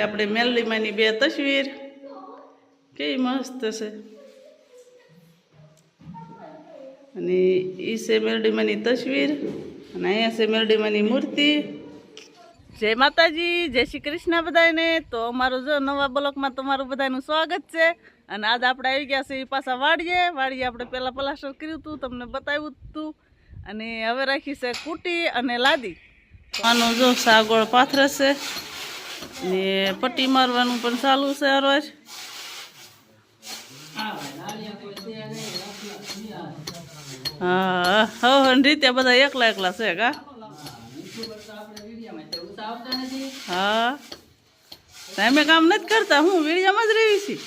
આપણે મેલડીમાંની બે તસવીર. કેવી મસ્ત છે. અને એ છે મેલડીમાંની તસવીર અને અહીંયા છે મેલડીમાંની મૂર્તિ. જય માતાજી, જય શ્રી કૃષ્ણ બધાને તો અમારું જો નવા બ્લોકમાં તમારું બધાનું સ્વાગત છે. અને આજ આપણે આવી ગયા છે એ પાછા વાડીએ. વાડીએ આપણે પહેલાં પ્લાસ્ટર કર્યું હતું, તમને બતાવ્યું હતું. અને હવે રાખી છે કુટી અને લાદી. આનો જો સાગોળ પાથરશે. ને પટ્ટી મારવાનું પણ ચાલુ છે રોજ હા હવે રીતે બધા એકલા એકલા છે કા? હા. તમે કામ નથી કરતા, હું વીડિયામાં જ રહી છી.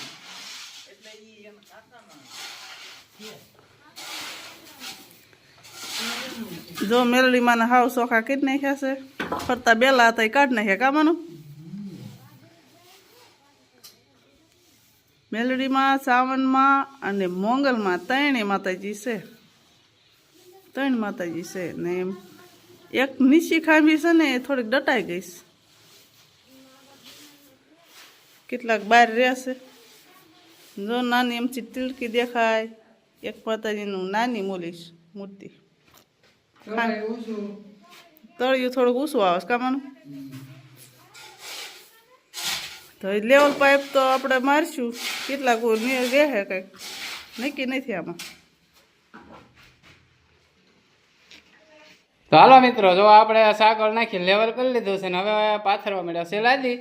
જો મેલડીમાં હાવ સોખા કીટ નાખ્યા છે, ફરતા બેલા હતા એ કાઢ નાખ્યા કામાનું મેલડીમાં સાવનમાં અને મોંગલમાં ત્રણે માતાજી છે. ત્રણ માતાજી છે ને એમ. એક નીચી ખાંભી છે ને એ થોડીક દટાઈ ગઈ છે. કેટલાક બહાર રહેશે જો નાની એમથી તિલકી દેખાય એક માતાજીનું નાની મોલીશ મૂર્તિ. તળિયું થોડુંક ઊંચું આવે છે કામાનું તો લેવલ પાઇપ તો આપણે મારશું. કેટલાક રહે કંઈક. નક્કી નથી આમાં. તો હાલો મિત્રો, જો આપણે સાકળ નાખી લેવલ કરી લીધું છે ને હવે પાથરવા મળ્યા છે લાદી.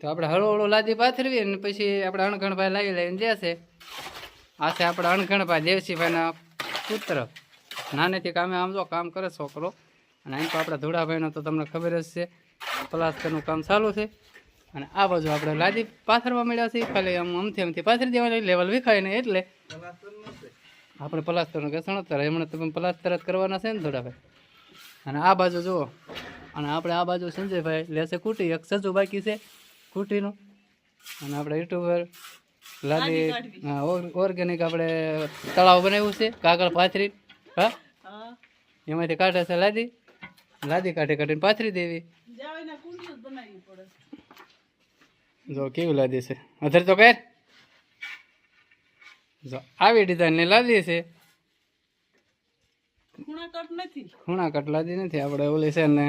તો આપણે હળવું હળવું લાદી પાથરવી ને પછી આપણે અણઘણભાઈ લાવી લઈને જશે આ છે આપણા અણઘણભાઈ દેવસીભાઈના પુત્ર. નાનેથી કામે આમ જો કામ કરે છોકરો. અને અહીં તો આપણા ધોળાભાઈનો તો તમને ખબર જ છે. પ્લાસ્ટરનું કામ ચાલુ છે. અને આ બાજુ આપણે લાદી પાથરવા મળ્યા છે ખાલી આમ અમથી અમથી પાથરી દેવાની લેવલ વિખાય ને એટલે આપણે પ્લાસ્ટરનું ઘસણ અત્યારે એમણે તમે પ્લાસ્ટર જ કરવાના છે ને થોડાભાઈ અને આ બાજુ જુઓ. અને આપણે આ બાજુ સંજયભાઈ લેશે કુટી એક સજુ બાકી છે કુટીનું. અને આપણે યુટ્યુબર લાદી હા ઓર્ગેનિક આપણે તળાવ બનાવ્યું છે કાગળ પાથરી. હા. એમાંથી કાઢે છે લાદી. લાદી કાઢી કાઢીને પાથરી દેવી. જ બનાવવું પડે. જો કેવું લાદી છે? અધર તો કર જો આવી ડિઝાઇનની લાદી છે. ખૂણા કટ નથી. નથી. આપણે ઓલી છે ને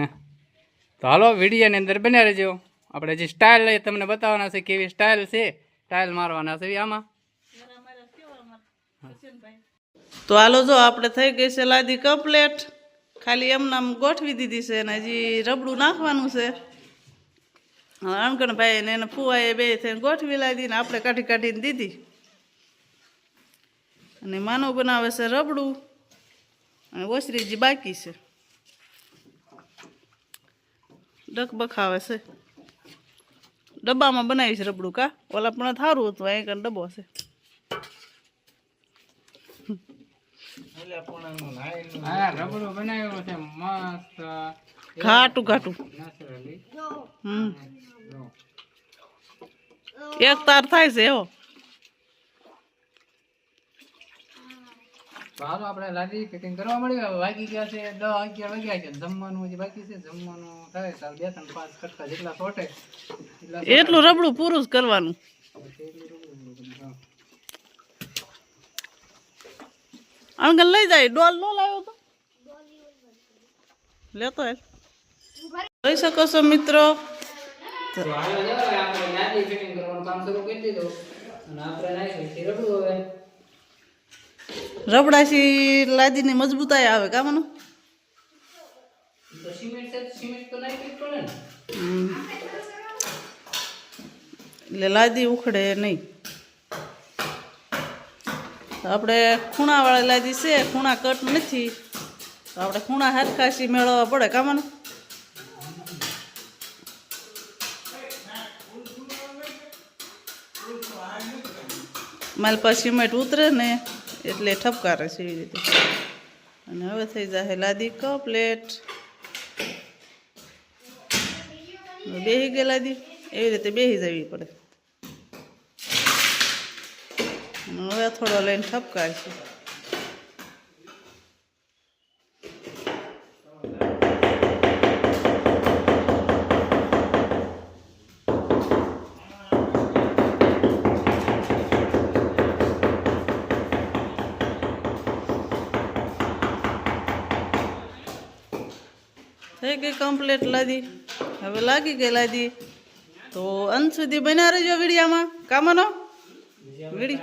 તો હાલો વિડીયોની અંદર બન્યા રહેજો. આપણે જે સ્ટાઇલ લઈ તમને બતાવવાના છે કેવી સ્ટાઇલ છે સ્ટાઇલ મારવાના છે આમાં. તો હાલો જો આપણે થઈ ગઈ છે લાદી કમ્પ્લેટ ખાલી એમને આમ ગોઠવી દીધી છે ને હજી રબડું નાખવાનું છે. અણગણભાઈ ને એને ફુવાએ બે થઈને ગોઠવી લાવી ને આપણે કાઢી કાઢીને દીધી. અને માનવ બનાવે છે રબડું અને ઓસરીજી બાકી છે. ડક બખાવે છે. ડબ્બામાં બનાવીશ રબડું કા? ઓલા પણ સારું હતું, અહીં ડબ્બો છે. હા રબડું બનાવ્યું છે મસ્ત. ઘાટું ઘાટું. હમ. એક તાર થાય છે એવો હાલો આપણે લાદી ફિટિંગ કરવા મળી વાગી ગયા છે દસ અગિયાર વાગ્યા છે. જમવાનું બાકી છે. જમવાનું થાય. તો બે ત્રણ પાંચ કટકા જેટલા સોટે એટલું રબડું પૂરું જ કરવાનું. અંકલ લઈ જાય ડોલ નો લાવ્યો તો? લેતો હે જોઈ શકો છો મિત્રો. તો હાલો જાઓ હવે આપણે લાદી ફિટિંગ કરવાનું કામ શરૂ કરી દીધું. અને આપણે નાખી છે રબડું હવે. રબડાથી લાદીની મજબૂતાઈ આવે કામનું. એટલે લાદી ઉખડે નહીં. તો આપણે ખૂણાવાળી લાદી છે, ખૂણા કટ નથી. તો આપણે ખૂણા હાથખાસી મેળવવા પડે, કામનું? મારી પાસે સિમેન્ટ ઉતરે ને, એટલે ઠપકારે છે એવી રીતે. અને હવે થઈ જશે લાદી કપ્લેટ બેહી ગયેલા દી એવી રીતે બેહી જવી પડે. હથોડો લઈને ઠપકારશું થઈ ગઈ કમ્પ્લેટ લાદી. હવે લાગી ગઈ લાદી. તો અંત સુધી બન્યા રહેજો વિડીયામાં. કામનો વિડી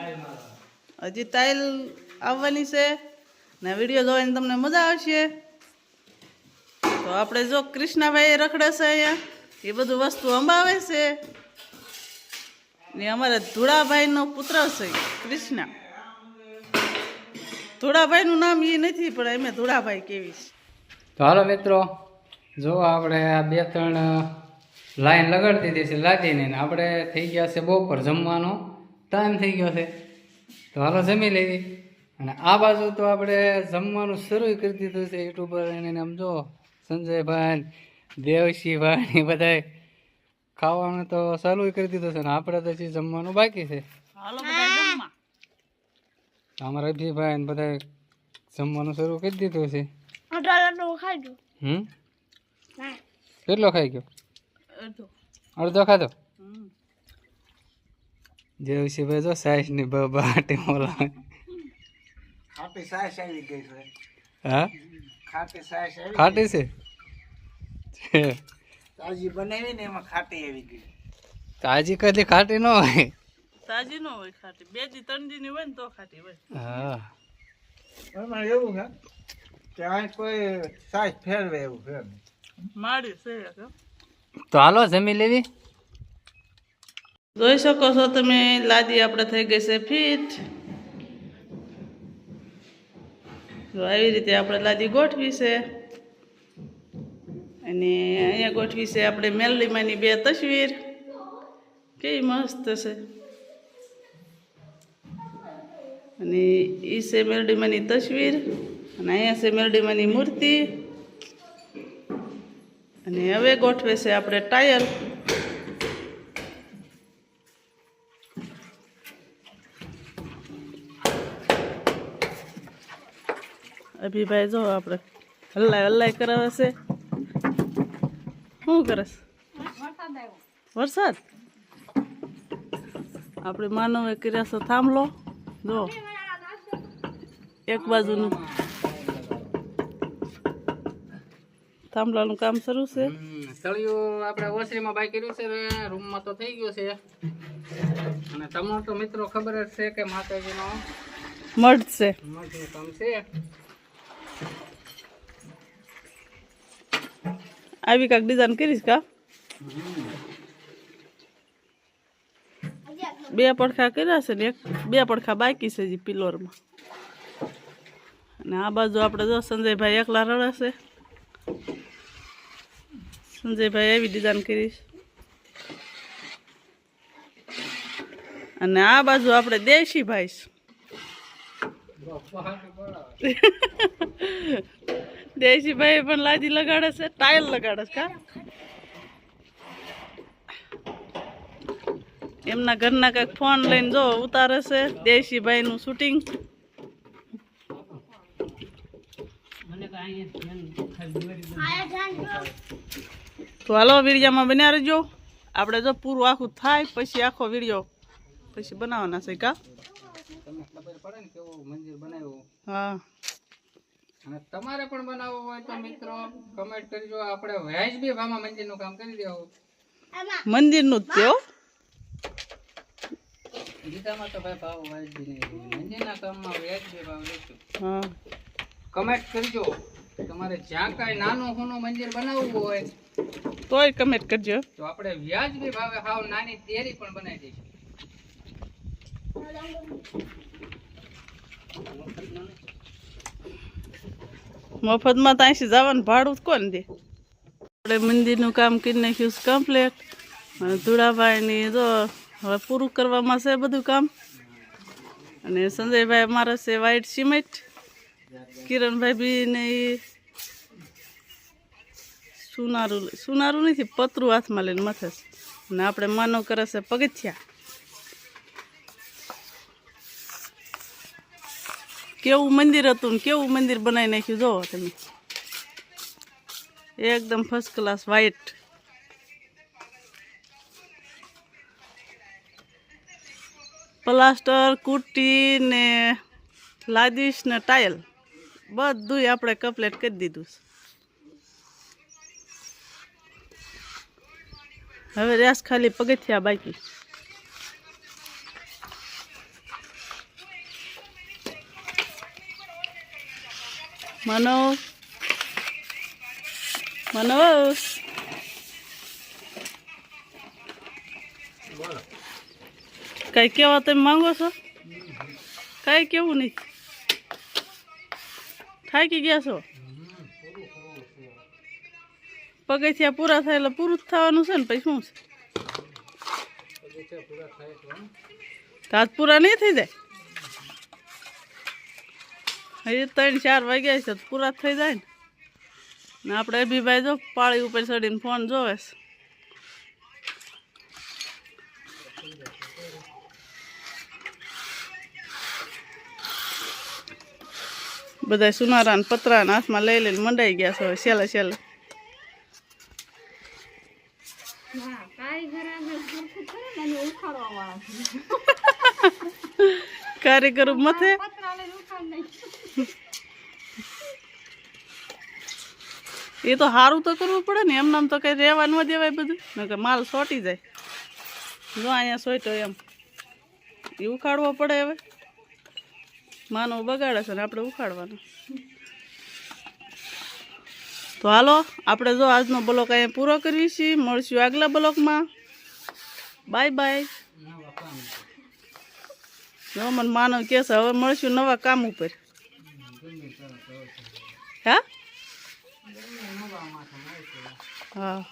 હજી ટાઇલ આવવાની છે ને વીડિયો જોવાની તમને મજા આવશે. તો આપણે જો કૃષ્ણાભાઈ રખડે છે અહીંયા, એ બધું વસ્તુ અંબાવે છે. ને અમારે ધુળાભાઈનો પુત્ર છે કૃષ્ણા. ધુળાભાઈનું નામ એ નથી, પણ અમે ધુળાભાઈ કેવી છે. તો હાલો મિત્રો, જો આપણે આ બે ત્રણ લાઈન લગાડતી દીધી છે લાદીને આપણે થઈ ગયા છે બપોર જમવાનો. ટાઈમ થઈ ગયો છે. તો હાલો જમી લેવી અને આ બાજુ તો આપણે જમવાનું શરૂ કરી દીધું છે યુટ્યુબર એને આમ જો સંજયભાઈ દેવશીભાઈ એ બધાય ખાવાનું તો ચાલુ કરી દીધું છે ને આપણે તો હજી જમવાનું બાકી છે. બધા અમારા અભિભાઈ ને બધાય જમવાનું શરૂ કરી દીધું છે. હમ? કેટલો ખાઈ ગયો? અડધો. અડધો ખાધો હમ. દેવશીભાઈ જો સાઈઝની બાટી મોલા ખાટી સાઈશ આવી ગઈ છે. હા? ખાટી સાઈશ આવી ખાટી છે? છે. તાજી બનાવી ને એમાં ખાટી આવી ગઈ. તાજી કદી ખાટી ન હોય? તાજી ન હોય ખાટી. બે દી ત્રણ દી ની હોય ને તો ખાટી હોય. હા. એમાં એવું છે કે આ કોઈ સાઈઝ ફેરવે એવું ફેરવે માડી છે તો હાલો જમી લેવી? જોઈ શકો છો તમે, લાદી આપણે થઈ ગઈ છે ફિટ. તો આવી રીતે આપણે લાદી ગોઠવી છે. અને અહીંયા ગોઠવી છે આપણે મેલડીમાંની બે તસવીર. કેવી મસ્ત છે. અને એ છે મેલડીમાંની તસવીર અને અહીંયા છે મેલડીમાંની મૂર્તિ. અને હવે ગોઠવે છે આપણે ટાયર અભિભાઈ જો આપણે હલ્લાય હલ્લાય કરાવે છે. શું કરે વરસાદ? આપણે માનવે કર્યા છે થાંભલો. જો એક બાજુનું. થાંભલાનું કામ શરૂ છે. તળિયું આપણે ઓસરીમાં બાય કર્યું છે રૂમમાં તો થઈ ગયું છે. અને તમને તો મિત્રો ખબર જ છે કે માતાજીનો મઢ છે. કામ છે. આવી કાંક ડિઝાઇન કરીશ કા? બે પડખા કર્યા છે ને એક, બે પડખા બાકી છે હજી પિલોરમાં. અને આ બાજુ આપણે જો સંજયભાઈ એકલા રડે છે. સંજયભાઈ એવી ડિઝાઇન કરીશ અને આ બાજુ આપણે દેશીભાઈ છે. દેશીભાઈ પણ લાદી લગાડે છે ટાઇલ લગાડે છે કા? એમના ઘરના કંઈક ફોન લઈને જો ઉતારે છે દેશીભાઈનું શૂટિંગ. તો હાલો વિડીયામાં બન્યા રહેજો. આપણે જો પૂરું આખું થાય પછી આખો વીડિયો પછી બનાવવાના છે કા? તમને ખબર પડે ને કેવું મંદિર બનાવ્યું? હા. અને તમારે પણ બનાવવું હોય તો મિત્રો કમેન્ટ કરજો. આપણે વ્યાજબી ભાવમાં મંદિરનું કામ કરી દેવું મંદિરનું જ તે ગીતામાં તો ભાઈ ભાવ વ્યાજબી નહીં મંદિરના કામમાં વ્યાજબી ભાવ લઈશું હા. કમેન્ટ કરજો. તમારે જ્યાં કાંઈ નાનું હોનું મંદિર બનાવવું હોય તોય કમેન્ટ કરજો. તો આપણે વ્યાજબી ભાવે હાવ નાની તેરી પણ બનાવી દઈશું. મફતમાં તો અહીંથી જવાનું ભાડું કોણ દે? આપણે મંદિરનું કામ કરી નાખ્યું છે કમ્પ્લેટ અને ધુળાભાઈની જો હવે પૂરું કરવામાં છે બધું કામ. અને સંજયભાઈ અમારા છે વ્હાઈટ સિમેન્ટ કિરણભાઈ બી ને એ સુનારું સુનારું નથી, પતરું હાથમાં લઈને મથે અને આપણે માનવ કરે છે પગથિયા. કેવું મંદિર હતું કેવું મંદિર બનાવી નાખ્યું? જોવો તમે. એકદમ ફર્સ્ટ ક્લાસ વ્હાઈટ પ્લાસ્ટર કુટી ને લાદીશ ને ટાઇલ બધું આપણે કપલેટ કરી દીધું હવે રેસ ખાલી પગથિયા બાકી. મનો મનોજ. કઈ કેવા તમે માંગો છો? કઈ કેવું નહીં. થાકી ગયા છો? પગથિયા પૂરા થાય એટલે પૂરું જ થવાનું છે ને પછી શું છે? હાથ પૂરા નહીં થઈ જાય? હજી ત્રણ ચાર વાગ્યા છે તો પૂરા થઈ જાય ને. ને આપણે અભિભાઈ જો પાળી ઉપર ચડીને ફોન જોવે છે. બધા સુનારા ને પતરા હાથમાં લઈ લઈને મંડાઈ ગયા છે હવે છેલ્લે છેલ્લે. કારીગર મથે? એ તો સારું તો કરવું પડે ને, એમ તો કઈ રહેવા ન દેવાય બધું. નકર માલ સોટી જાય. જો અહીંયા સોટ્યો એમ. એ ઉખાડવો પડે હવે. માનવ બગાડે છે ને, આપણે ઉખાડવાનું. તો હાલો, આપણે જો આજનો બ્લોક અહીંયા પૂરો કરીએ છીએ. મળશું આગલા બ્લોકમાં. Bye bye. જો મને માનવ કહેશે હવે મળશું નવા કામ ઉપર. હા? હા